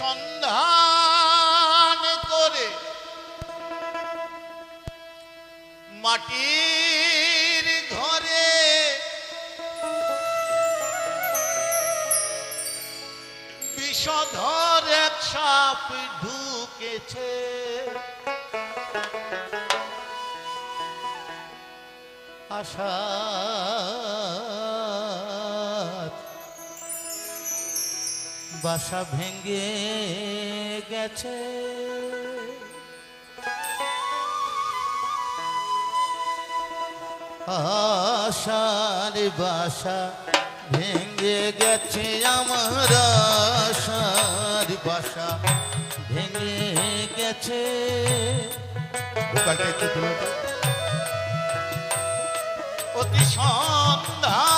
সন্ধান করে? মাটির ঘরে বিষধর এক সাপ ঢুকেছে। আশা বাসা ভেঙে গেছে আশার বাসা ভেঙে গেছে আমার আশার বাসা ভেঙে গেছে। অতি সন্ধান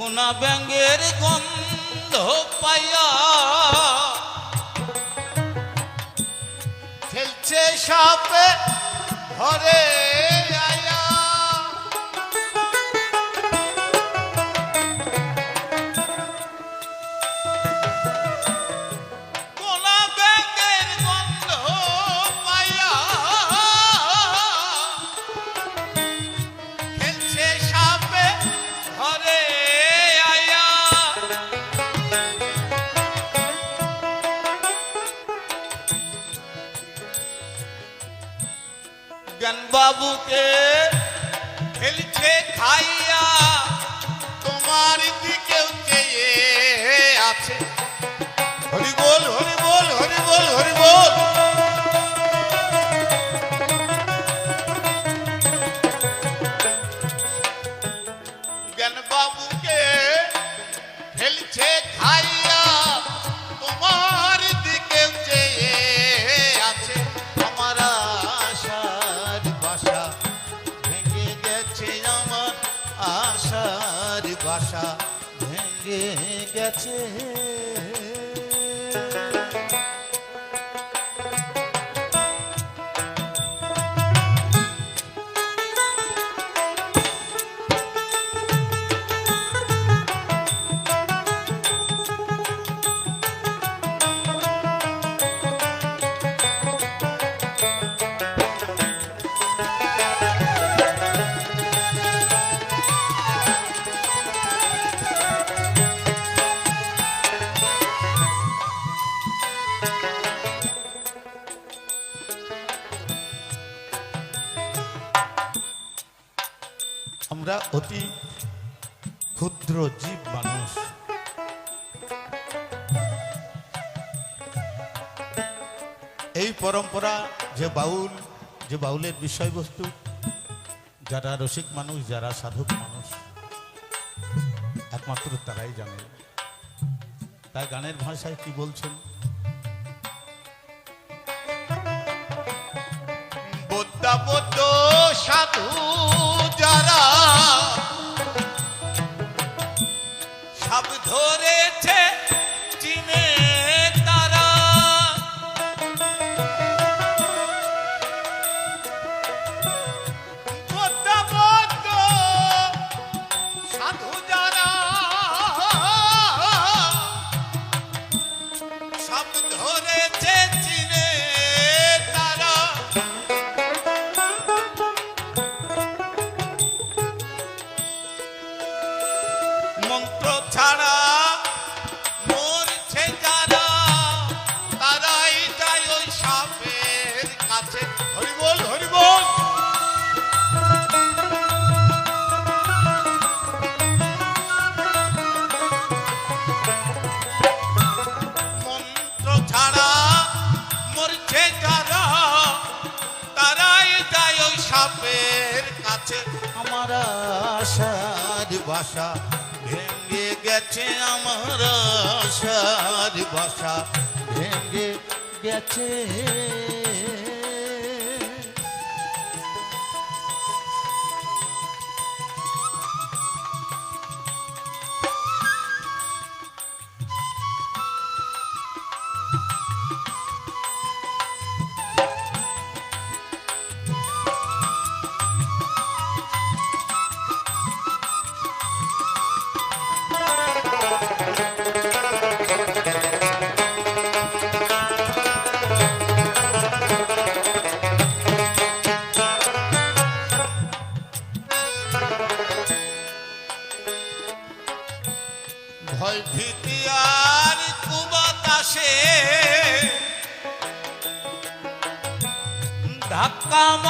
কোনা ব্যাঙ্গের গন্ধ পাইয়া খেলছে সাপে ঘরে। জ্ঞান বাবুকে, ফেলছে খাইয়া, তোমার দিকে চেয়ে আছে আমার আশার বাসা। ভেঙে গেছে আমার আশার বাসা, ভেঙে গেছে। আমরা অতি ক্ষুদ্র জীব মানুষ। এই পরম্পরা, যে বাউল, যে বাউলের বিষয়বস্তু, যারা রসিক মানুষ, যারা সাধক মানুষ, একমাত্র তারাই জানে। তাই গানের ভাষায় কি বলছেন? সাধু ধরেছে চিনে ভাষা ভেঙে গেছে আমার আশার ভাষা। ভেঙে গেছে। Come on.